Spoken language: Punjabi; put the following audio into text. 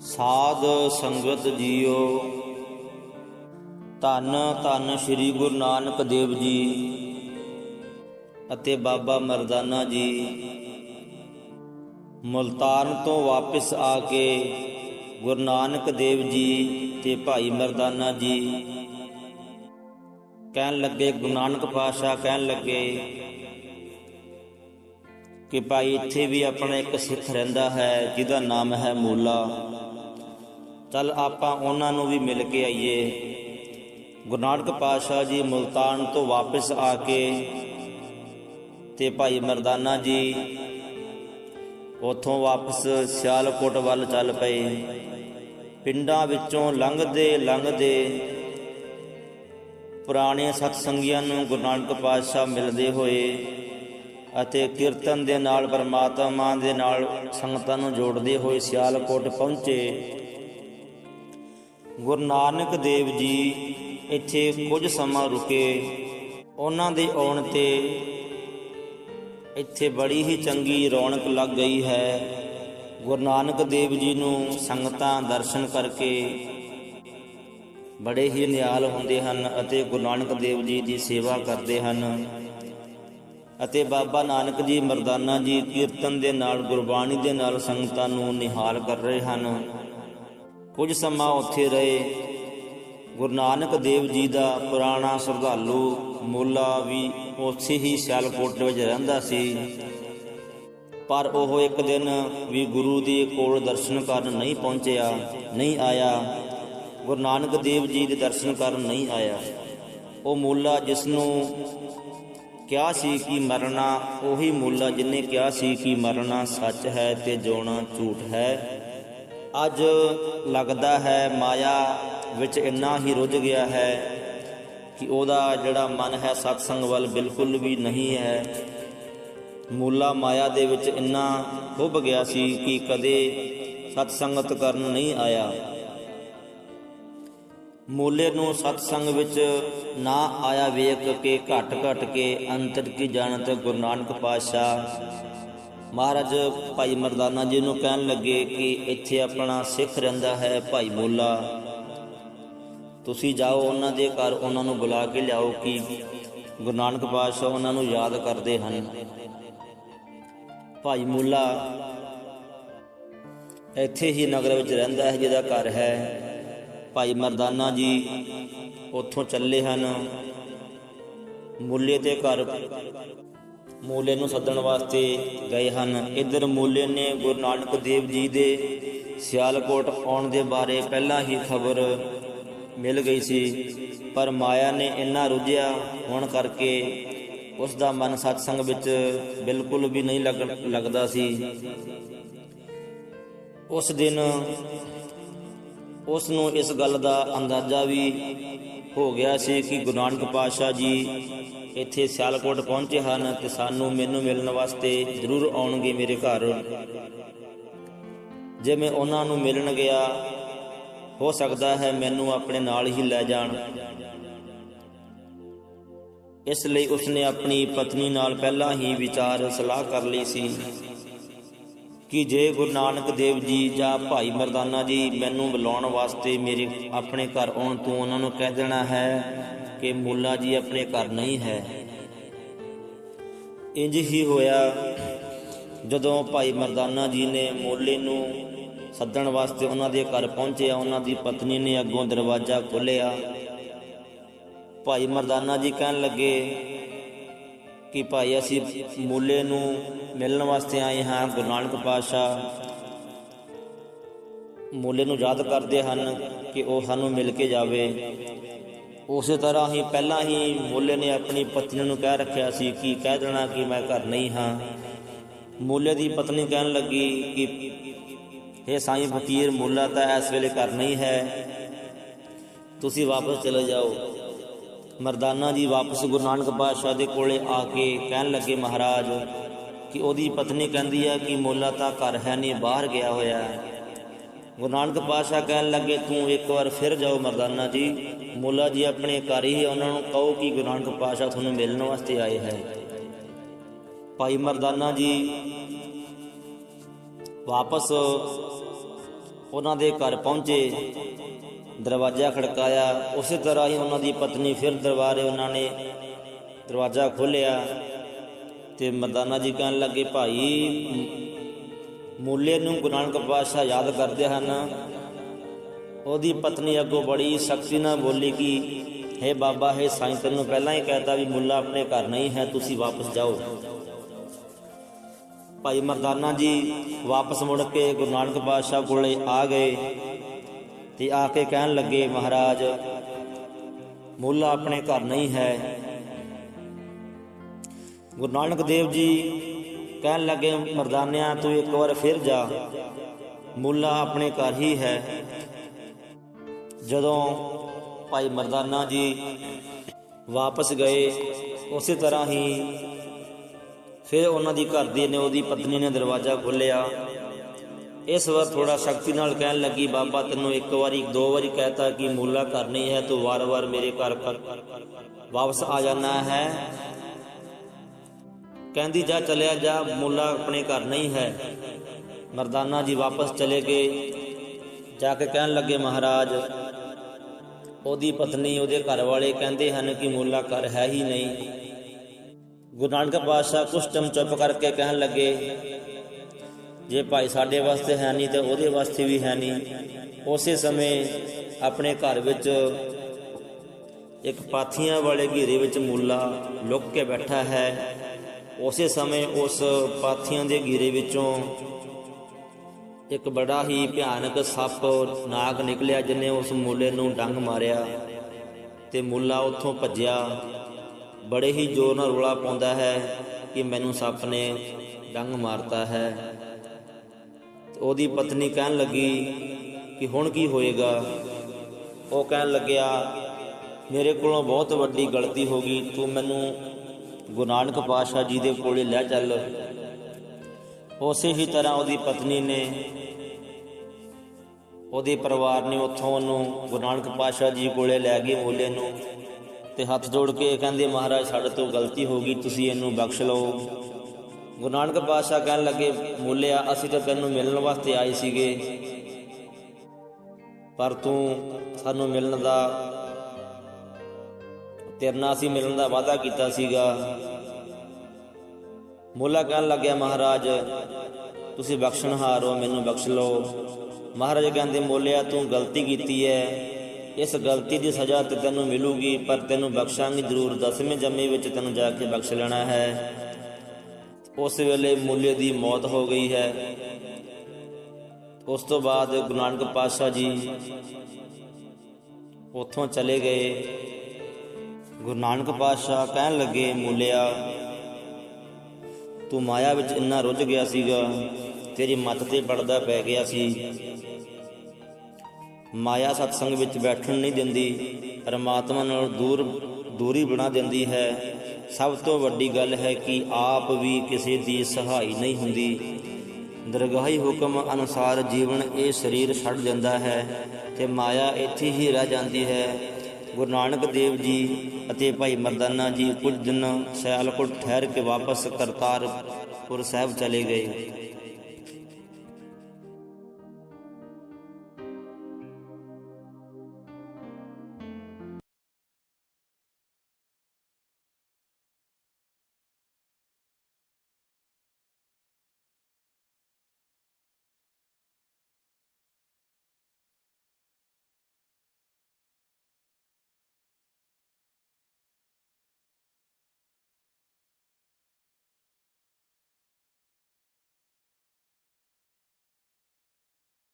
ਸਾਧ ਸੰਗਤ ਜੀਓ। ਧੰਨ ਧੰਨ ਸ੍ਰੀ ਗੁਰੂ ਨਾਨਕ ਦੇਵ ਜੀ ਅਤੇ ਬਾਬਾ ਮਰਦਾਨਾ ਜੀ। ਮੁਲਤਾਨ ਤੋਂ ਵਾਪਸ ਆ ਕੇ ਗੁਰੂ ਨਾਨਕ ਦੇਵ ਜੀ ਤੇ ਭਾਈ ਮਰਦਾਨਾ ਜੀ ਕਹਿਣ ਲੱਗੇ, ਗੁਰੂ ਨਾਨਕ ਪਾਤਸ਼ਾਹ ਕਹਿਣ ਲੱਗੇ ਕਿ ਭਾਈ ਇੱਥੇ ਵੀ ਆਪਣਾ ਇੱਕ ਸਿੱਖ ਰਹਿੰਦਾ ਹੈ, ਜਿਹਦਾ ਨਾਮ ਹੈ ਮੂਲਾ। ਚੱਲ ਆਪਾਂ ਉਹਨਾਂ ਨੂੰ ਵੀ ਮਿਲ ਕੇ ਆਈਏ। ਗੁਰੂ ਨਾਨਕ ਪਾਤਸ਼ਾਹ ਜੀ ਮੁਲਤਾਨ ਤੋਂ ਵਾਪਸ ਆ ਕੇ ਤੇ ਭਾਈ ਮਰਦਾਨਾ ਜੀ ਉਥੋਂ ਵਾਪਸ ਸਿਆਲਕੋਟ ਵੱਲ ਚੱਲ ਪਏ। ਪਿੰਡਾਂ ਵਿੱਚੋਂ ਲੰਘਦੇ ਲੰਘਦੇ ਪੁਰਾਣੇ ਸਤਸੰਗੀਆਂ ਨੂੰ ਗੁਰੂ ਨਾਨਕ ਪਾਤਸ਼ਾਹ ਮਿਲਦੇ ਹੋਏ ਅਤੇ ਕੀਰਤਨ ਦੇ ਨਾਲ, ਪਰਮਾਤਮਾ ਦੇ ਨਾਲ ਸੰਗਤਾਂ ਨੂੰ ਜੋੜਦੇ ਹੋਏ ਸਿਆਲਕੋਟ ਪਹੁੰਚੇ। ਗੁਰੂ ਨਾਨਕ ਦੇਵ ਜੀ ਇੱਥੇ ਕੁਝ ਸਮਾਂ ਰੁਕੇ। ਉਹਨਾਂ ਦੇ ਆਉਣ ਤੇ ਇੱਥੇ ਬੜੀ ਹੀ ਚੰਗੀ ਰੌਣਕ ਲੱਗ ਗਈ ਹੈ। ਗੁਰੂ ਨਾਨਕ ਦੇਵ ਜੀ ਨੂੰ ਸੰਗਤਾਂ ਦਰਸ਼ਨ ਕਰਕੇ ਬੜੇ ਹੀ ਨਿਹਾਲ ਹੁੰਦੇ ਹਨ ਅਤੇ ਗੁਰੂ ਨਾਨਕ ਦੇਵ ਜੀ ਦੀ ਸੇਵਾ ਕਰਦੇ ਹਨ। ਅਤੇ ਬਾਬਾ ਨਾਨਕ ਜੀ ਮਰਦਾਨਾ ਜੀ ਕੀਰਤਨ ਦੇ ਨਾਲ, ਗੁਰਬਾਣੀ ਦੇ ਨਾਲ ਸੰਗਤਾਂ ਨੂੰ ਨਿਹਾਲ ਕਰ ਰਹੇ ਹਨ। ਕੁਝ ਸਮਾਂ ਉੱਥੇ ਰਹੇ। ਗੁਰੂ ਨਾਨਕ ਦੇਵ ਜੀ ਦਾ ਪੁਰਾਣਾ ਸ਼ਰਧਾਲੂ ਮੁੱਲਾ ਵੀ ਉੱਥੇ ਹੀ ਸਿਆਲਕੋਟ ਵਿੱਚ ਰਹਿੰਦਾ ਸੀ। ਪਰ ਉਹ ਇੱਕ ਦਿਨ ਵੀ ਗੁਰੂ ਦੇ ਕੋਲ ਦਰਸ਼ਨ ਕਰਨ ਨਹੀਂ ਪਹੁੰਚਿਆ, ਨਹੀਂ ਆਇਆ। ਗੁਰੂ ਨਾਨਕ ਦੇਵ ਜੀ ਦੇ ਦਰਸ਼ਨ ਕਰਨ ਨਹੀਂ ਆਇਆ। ਉਹ ਮੁੱਲਾ ਜਿਸ ਨੂੰ ਕਿਹਾ ਸੀ ਕਿ ਮਰਨਾ ਉਹੀ ਮੁੱਲਾ ਜਿਨੇ ਕਿਹਾ ਸੀ ਕਿ ਮਰਨਾ ਸੱਚ ਹੈ ਤੇ ਜਿਉਣਾ ਝੂਠ ਹੈ। ਅੱਜ ਲੱਗਦਾ ਹੈ ਮਾਇਆ ਵਿੱਚ ਇੰਨਾ ਹੀ ਰੁੱਝ ਗਿਆ ਹੈ ਕਿ ਉਹਦਾ ਜਿਹੜਾ ਮਨ ਹੈ ਸਤਸੰਗ ਵੱਲ ਬਿਲਕੁਲ ਵੀ ਨਹੀਂ ਹੈ। ਮੂਲਾ ਮਾਇਆ ਦੇ ਵਿੱਚ ਇੰਨਾ ਖੁੱਭ ਗਿਆ ਸੀ ਕਿ ਕਦੇ ਸਤਸੰਗਤ ਕਰਨ ਨਹੀਂ ਆਇਆ। ਮੂਲੇ ਨੂੰ ਸਤਸੰਗ ਵਿੱਚ ਨਾ ਆਇਆ ਵੇਖ ਕੇ ਘਟ ਘਟ ਕੇ ਅੰਤਰ ਕੀ ਜਾਣਤ ਗੁਰੂ ਨਾਨਕ ਪਾਤਸ਼ਾਹ। ਮਹਾਰਾਜ ਭਾਈ ਮਰਦਾਨਾ ਜੀ ਨੂੰ ਕਹਿਣ ਲੱਗੇ ਕਿ ਇੱਥੇ ਆਪਣਾ ਸਿੱਖ ਰਹਿੰਦਾ ਹੈ ਭਾਈ ਮੂਲਾ। ਤੁਸੀਂ ਜਾਓ ਉਹਨਾਂ ਦੇ ਘਰ, ਉਹਨਾਂ ਨੂੰ ਬੁਲਾ ਕੇ ਲਿਆਓ ਕਿ ਗੁਰੂ ਨਾਨਕ ਪਾਤਸ਼ਾਹ ਉਹਨਾਂ ਨੂੰ ਯਾਦ ਕਰਦੇ ਹਨ। ਭਾਈ ਮੂਲਾ ਇੱਥੇ ਹੀ ਨਗਰ ਵਿੱਚ ਰਹਿੰਦਾ ਹੈ ਜਿਹਦਾ ਘਰ ਹੈ। ਭਾਈ ਮਰਦਾਨਾ ਜੀ ਉੱਥੋਂ ਚੱਲੇ ਹਨ। ਮੁੱਲੇ ਦੇ ਘਰ ਮੂਲੇ ਨੂੰ ਸੱਦਣ ਵਾਸਤੇ ਗਏ ਹਨ। ਇਧਰ ਮੂਲੇ ਨੇ ਗੁਰੂ ਨਾਨਕ ਦੇਵ ਜੀ ਦੇ ਸਿਆਲਕੋਟ ਆਉਣ ਦੇ ਬਾਰੇ ਪਹਿਲਾਂ ਹੀ ਖਬਰ ਮਿਲ ਗਈ ਸੀ। ਪਰ ਮਾਇਆ ਨੇ ਇੰਨਾ ਰੁੱਝਿਆ ਹੋਣ ਕਰਕੇ ਉਸ ਦਾ ਮਨ ਸਤਸੰਗ ਵਿੱਚ ਬਿਲਕੁਲ ਵੀ ਨਹੀਂ ਲੱਗਦਾ ਸੀ। ਉਸ ਦਿਨ ਉਸ ਨੂੰ ਇਸ ਗੱਲ ਦਾ ਅੰਦਾਜ਼ਾ ਵੀ ਹੋ ਗਿਆ ਸੀ ਕਿ ਗੁਰੂ ਨਾਨਕ ਪਾਤਸ਼ਾਹ ਜੀ ਇੱਥੇ ਸਿਆਲਕੋਟ ਪਹੁੰਚੇ ਹਨ ਤੇ ਸਾਨੂੰ ਮੈਨੂੰ ਮਿਲਣ ਵਾਸਤੇ ਜ਼ਰੂਰ ਆਉਣਗੇ ਮੇਰੇ ਘਰ। ਜੇ ਮੈਂ ਉਹਨਾਂ ਨੂੰ ਮਿਲਣ ਗਿਆ, ਹੋ ਸਕਦਾ ਹੈ ਮੈਨੂੰ ਆਪਣੇ ਨਾਲ ਹੀ ਲੈ ਜਾਣ। ਇਸ ਲਈ ਉਸਨੇ ਆਪਣੀ ਪਤਨੀ ਨਾਲ ਪਹਿਲਾਂ ਹੀ ਵਿਚਾਰ ਸਲਾਹ ਕਰ ਲਈ ਸੀ। ਕਿ ਜੇ ਗੁਰੂ ਨਾਨਕ ਦੇਵ ਜੀ ਜਾਂ ਭਾਈ ਮਰਦਾਨਾ ਜੀ ਮੈਨੂੰ ਬੁਲਾਉਣ ਵਾਸਤੇ ਮੇਰੇ ਆਪਣੇ ਘਰ ਆਉਣ ਤੋਂ ਉਹਨਾਂ ਨੂੰ ਕਹਿ ਦੇਣਾ ਹੈ ਕਿ ਮੁੱਲਾ ਜੀ ਆਪਣੇ ਘਰ ਨਹੀਂ ਹੈ। ਇੰਜ ਹੀ ਹੋਇਆ ਜਦੋਂ ਭਾਈ ਮਰਦਾਨਾ ਜੀ ਨੇ ਮੋਲੇ ਨੂੰ ਸੱਦਣ ਵਾਸਤੇ ਉਹਨਾਂ ਦੇ ਘਰ ਪਹੁੰਚਿਆ, ਉਹਨਾਂ ਦੀ ਪਤਨੀ ਨੇ ਅੱਗੋਂ ਦਰਵਾਜ਼ਾ ਖੋਲ੍ਹਿਆ। ਭਾਈ ਮਰਦਾਨਾ ਜੀ ਕਹਿਣ ਲੱਗੇ ਕਿ ਭਾਈ, ਅਸੀਂ ਮੂਲੇ ਨੂੰ ਮਿਲਣ ਵਾਸਤੇ ਆਏ ਹਾਂ, ਗੁਰੂ ਨਾਨਕ ਪਾਤਸ਼ਾਹ। ਮੂਲੇ ਨੂੰ ਯਾਦ ਕਰਦੇ ਹਨ ਕਿ ਉਹ ਸਾਨੂੰ ਮਿਲ ਕੇ ਜਾਵੇ। ਉਸੇ ਤਰ੍ਹਾਂ ਹੀ ਪਹਿਲਾਂ ਹੀ ਮੂਲੇ ਨੇ ਆਪਣੀ ਪਤਨੀ ਨੂੰ ਕਹਿ ਰੱਖਿਆ ਸੀ ਕਿ ਕਹਿ ਦੇਣਾ ਕਿ ਮੈਂ ਘਰ ਨਹੀਂ ਹਾਂ। ਮੂਲੇ ਦੀ ਪਤਨੀ ਕਹਿਣ ਲੱਗੀ ਕਿ ਇਹ ਸਾਈਂ ਫਕੀਰ, ਮੂਲਾ ਤਾਂ ਇਸ ਵੇਲੇ ਘਰ ਨਹੀਂ ਹੈ। ਤੁਸੀਂ ਵਾਪਸ ਚਲੇ ਜਾਓ। ਮਰਦਾਨਾ ਜੀ ਵਾਪਸ ਗੁਰੂ ਨਾਨਕ ਪਾਤਸ਼ਾਹ ਦੇ ਕੋਲੇ ਆ ਕੇ ਕਹਿਣ ਲੱਗੇ, ਮਹਾਰਾਜ, ਕਿ ਉਹਦੀ ਪਤਨੀ ਕਹਿੰਦੀ ਹੈ ਕਿ ਮੋਲਾ ਤਾਂ ਘਰ ਹੈ ਨਹੀਂ, ਬਾਹਰ ਗਿਆ ਹੋਇਆ ਹੈ। ਗੁਰੂ ਨਾਨਕ ਪਾਤਸ਼ਾਹ ਕਹਿਣ ਲੱਗੇ, ਤੂੰ ਇੱਕ ਵਾਰ ਫਿਰ ਜਾਓ ਮਰਦਾਨਾ ਜੀ। ਮੋਲਾ ਜੀ ਆਪਣੇ ਘਰ ਹੀ, ਉਹਨਾਂ ਨੂੰ ਕਹੋ ਕਿ ਗੁਰੂ ਨਾਨਕ ਪਾਤਸ਼ਾਹ ਤੁਹਾਨੂੰ ਮਿਲਣ ਵਾਸਤੇ ਆਏ ਹੈ। ਭਾਈ ਮਰਦਾਨਾ ਜੀ ਵਾਪਸ ਉਹਨਾਂ ਦੇ ਘਰ ਪਹੁੰਚੇ। ਦਰਵਾਜ਼ਾ ਖੜਕਾਇਆ। ਉਸੇ ਤਰ੍ਹਾਂ ਹੀ ਉਹਨਾਂ ਦੀ ਪਤਨੀ ਫਿਰ ਦਰਬਾਰੇ ਉਹਨਾਂ ਨੇ ਦਰਵਾਜ਼ਾ ਖੋਲ੍ਹਿਆ ਤੇ ਮਰਦਾਨਾ ਜੀ ਕਹਿਣ ਲੱਗੇ, ਭਾਈ, ਮੂਲੇ ਨੂੰ ਗੁਰੂ ਨਾਨਕ ਪਾਤਸ਼ਾਹ ਯਾਦ ਕਰਦੇ ਹਨ। ਉਹਦੀ ਪਤਨੀ ਅੱਗੋਂ ਬੜੀ ਸਖਤੀ ਨਾਲ ਬੋਲੀ ਕਿ हे ਬਾਬਾ, ਹੈ ਸਾਈਂ, ਤੈਨੂੰ ਪਹਿਲਾਂ ਹੀ ਕਹਿਤਾ ਵੀ ਮੁੱਲਾ ਆਪਣੇ ਘਰ ਨਹੀਂ ਹੈ, ਤੁਸੀਂ ਵਾਪਸ ਜਾਓ। ਭਾਈ ਮਰਦਾਨਾ ਜੀ ਵਾਪਸ ਮੁੜ ਕੇ ਗੁਰੂ ਨਾਨਕ ਪਾਤਸ਼ਾਹ ਕੋਲੇ ਆ ਗਏ। ਤੇ ਆ ਕੇ ਕਹਿਣ ਲੱਗੇ, ਮਹਾਰਾਜ, ਮੁੱਲਾ ਆਪਣੇ ਘਰ ਨਹੀਂ ਹੈ। ਗੁਰੂ ਨਾਨਕ ਦੇਵ ਜੀ ਕਹਿਣ ਲੱਗੇ, ਮਰਦਾਨਿਆਂ, ਤੂੰ ਇੱਕ ਵਾਰ ਫਿਰ ਜਾ। ਮੁੱਲਾ ਆਪਣੇ ਘਰ ਹੀ ਹੈ। ਜਦੋਂ ਭਾਈ ਮਰਦਾਨਾ ਜੀ ਵਾਪਸ ਗਏ, ਉਸੇ ਤਰ੍ਹਾਂ ਹੀ ਫਿਰ ਉਹਨਾਂ ਦੀ ਘਰ ਦੀ ਨੇ ਉਹਦੀ ਪਤਨੀ ਨੇ ਦਰਵਾਜ਼ਾ ਖੋਲ੍ਹਿਆ। ਇਸ ਵਾਰ ਥੋੜਾ ਸ਼ਕਤੀ ਨਾਲ ਕਹਿਣ ਲੱਗੀ, ਬਾਬਾ ਤੈਨੂੰ ਇੱਕ ਵਾਰੀ, ਦੋ ਵਾਰੀ ਕਹਿਤਾ ਕਿ ਮੂਲਾ ਘਰ ਨਹੀਂ ਹੈ, ਤੂੰ ਵਾਰ-ਵਾਰ ਮੇਰੇ ਘਰ ਕਰ ਵਾਪਸ ਆ ਜਾਣਾ ਹੈ। ਕਹਿੰਦੀ, ਜਾ ਚਲਿਆ ਜਾ, ਮੂਲਾ ਆਪਣੇ ਘਰ ਨਹੀਂ ਹੈ। ਮਰਦਾਨਾ ਜੀ ਵਾਪਸ ਚਲੇ ਗਏ। ਜਾ ਕੇ ਕਹਿਣ ਲੱਗੇ, ਮਹਾਰਾਜ, ਉਹਦੀ ਪਤਨੀ ਉਹਦੇ ਘਰ ਵਾਲੇ ਕਹਿੰਦੇ ਹਨ ਕਿ ਮੂਲਾ ਘਰ ਹੈ ਹੀ ਨਹੀਂ। ਗੁਰੂ ਨਾਨਕ ਪਾਤਸ਼ਾਹ ਕੁਛ ਟਮ ਚੁੱਪ ਕਰਕੇ ਕਹਿਣ ਲੱਗੇ ਜੇ ਭਾਈ ਸਾਡੇ ਵਾਸਤੇ ਹੈ ਨਹੀਂ ਤੇ ਉਹਦੇ ਵਾਸਤੇ ਵੀ ਹੈ ਨਹੀਂ। ਉਸੇ ਸਮੇਂ ਆਪਣੇ ਘਰ ਵਿੱਚ ਇੱਕ ਪਾਥੀਆਂ ਵਾਲੇ ਘੇਰੇ ਵਿੱਚ ਮੂਲਾ ਲੁੱਕ ਕੇ ਬੈਠਾ ਹੈ। ਉਸੇ ਸਮੇਂ ਉਸ ਪਾਥੀਆਂ ਦੇ ਘੇਰੇ ਵਿੱਚੋਂ ਇੱਕ ਬੜਾ ਹੀ ਭਿਆਨਕ ਸੱਪ ਨਾਗ ਨਿਕਲਿਆ ਜਿਨੇ ਉਸ ਮੂਲੇ ਨੂੰ ਡੰਗ ਮਾਰਿਆ ਤੇ ਮੂਲਾ ਉੱਥੋਂ ਭੱਜਿਆ। ਬੜੇ ਹੀ ਜ਼ੋਰ ਨਾਲ ਰੋਲਾ ਪਾਉਂਦਾ ਹੈ ਕਿ ਮੈਨੂੰ ਸੱਪ ਨੇ ਡੰਗ ਮਾਰਤਾ ਹੈ। ਉਹਦੀ ਪਤਨੀ ਕਹਿਣ ਲੱਗੀ ਕਿ ਹੁਣ ਕੀ ਹੋਏਗਾ? ਉਹ ਕਹਿਣ ਲੱਗਿਆ, ਮੇਰੇ ਕੋਲੋਂ ਬਹੁਤ ਵੱਡੀ ਗਲਤੀ ਹੋ ਗਈ, ਤੂੰ ਮੈਨੂੰ ਗੁਰੂ ਨਾਨਕ ਪਾਤਸ਼ਾਹ ਜੀ ਦੇ ਕੋਲੇ ਲੈ ਚੱਲ। ਉਸੇ ਹੀ ਤਰ੍ਹਾਂ ਉਹਦੀ ਪਤਨੀ ਨੇ ਉਹਦੇ ਪਰਿਵਾਰ ਨੇ ਉੱਥੋਂ ਉਹਨੂੰ ਗੁਰੂ ਨਾਨਕ ਪਾਤਸ਼ਾਹ ਜੀ ਕੋਲੇ ਲੈ ਗਏ ਮੋਲੇ ਨੂੰ ਤੇ ਹੱਥ ਜੋੜ ਕੇ ਕਹਿੰਦੇ, ਮਹਾਰਾਜ, ਸਾਡੇ ਤੋਂ ਗਲਤੀ ਹੋ ਗਈ, ਤੁਸੀਂ ਇਹਨੂੰ ਬਖਸ਼ ਲਓ। ਗੁਰੂ ਨਾਨਕ ਪਾਤਸ਼ਾਹ ਕਹਿਣ ਲੱਗੇ ਮੋਲਿਆ ਅਸੀਂ ਤਾਂ ਤੈਨੂੰ ਮਿਲਣ ਵਾਸਤੇ ਆਏ ਸੀਗੇ। ਪਰ ਤੂੰ ਸਾਨੂੰ ਮਿਲਣ ਦਾ, ਤੇਰੇ ਨਾਲ ਅਸੀਂ ਮਿਲਣ ਦਾ ਵਾਅਦਾ ਕੀਤਾ ਸੀਗਾ। ਮੋਲਾ ਕਹਿਣ ਲੱਗਿਆ, ਮਹਾਰਾਜ, ਤੁਸੀਂ ਬਖਸ਼ਣਹਾਰ ਹੋ, ਮੈਨੂੰ ਬਖਸ਼ ਲਓ। ਮਹਾਰਾਜ ਕਹਿੰਦੇ, ਮੋਲਿਆ, ਤੂੰ ਗਲਤੀ ਕੀਤੀ ਹੈ ਇਸ ਗਲਤੀ ਦੀ ਸਜ਼ਾ ਤੇ ਤੈਨੂੰ ਮਿਲੂਗੀ, ਪਰ ਤੈਨੂੰ ਬਖਸ਼ਾਂਗੇ ਜ਼ਰੂਰ। ਦਸਵੇਂ ਜੰਮੇ ਵਿੱਚ ਤੈਨੂੰ ਜਾ ਕੇ ਬਖਸ਼ ਲੈਣਾ ਹੈ। ਉਸ ਵੇਲੇ ਮੁੱਲੇ ਦੀ ਮੌਤ ਹੋ ਗਈ ਹੈ। ਉਸ ਤੋਂ ਬਾਅਦ ਗੁਰੂ ਨਾਨਕ ਪਾਤਸ਼ਾਹ ਜੀ ਉੱਥੋਂ ਚਲੇ ਗਏ। ਗੁਰੂ ਨਾਨਕ ਪਾਤਸ਼ਾਹ ਕਹਿਣ ਲੱਗੇ, ਮੁੱਲਿਆ, ਤੂੰ ਮਾਇਆ ਵਿੱਚ ਇੰਨਾ ਰੁੱਝ ਗਿਆ ਸੀਗਾ, ਤੇਰੀ ਮੱਤ ਤੇ ਪੜਦਾ ਪੈ ਗਿਆ ਸੀ। ਮਾਇਆ ਸਤਸੰਗ ਵਿੱਚ ਬੈਠਣ ਨਹੀਂ ਦਿੰਦੀ, ਪਰਮਾਤਮਾ ਨਾਲ ਦੂਰ, ਦੂਰੀ ਬਣਾ ਦਿੰਦੀ ਹੈ। ਸਭ ਤੋਂ ਵੱਡੀ ਗੱਲ ਹੈ ਕਿ ਆਪ ਵੀ ਕਿਸੇ ਦੀ ਸਹਾਈ ਨਹੀਂ ਹੁੰਦੀ। ਦਰਗਾਹੀ ਹੁਕਮ ਅਨੁਸਾਰ ਜੀਵਨ ਇਹ ਸਰੀਰ ਛੱਡ ਜਾਂਦਾ ਹੈ ਤੇ ਮਾਇਆ ਇੱਥੇ ਹੀ ਰਹਿ ਜਾਂਦੀ ਹੈ। ਗੁਰੂ ਨਾਨਕ ਦੇਵ ਜੀ ਅਤੇ ਭਾਈ ਮਰਦਾਨਾ ਜੀ ਕੁਝ ਦਿਨ ਸਿਆਲਕੋਟ ਠਹਿਰ ਕੇ ਵਾਪਸ ਕਰਤਾਰਪੁਰ ਸਾਹਿਬ ਚਲੇ ਗਏ।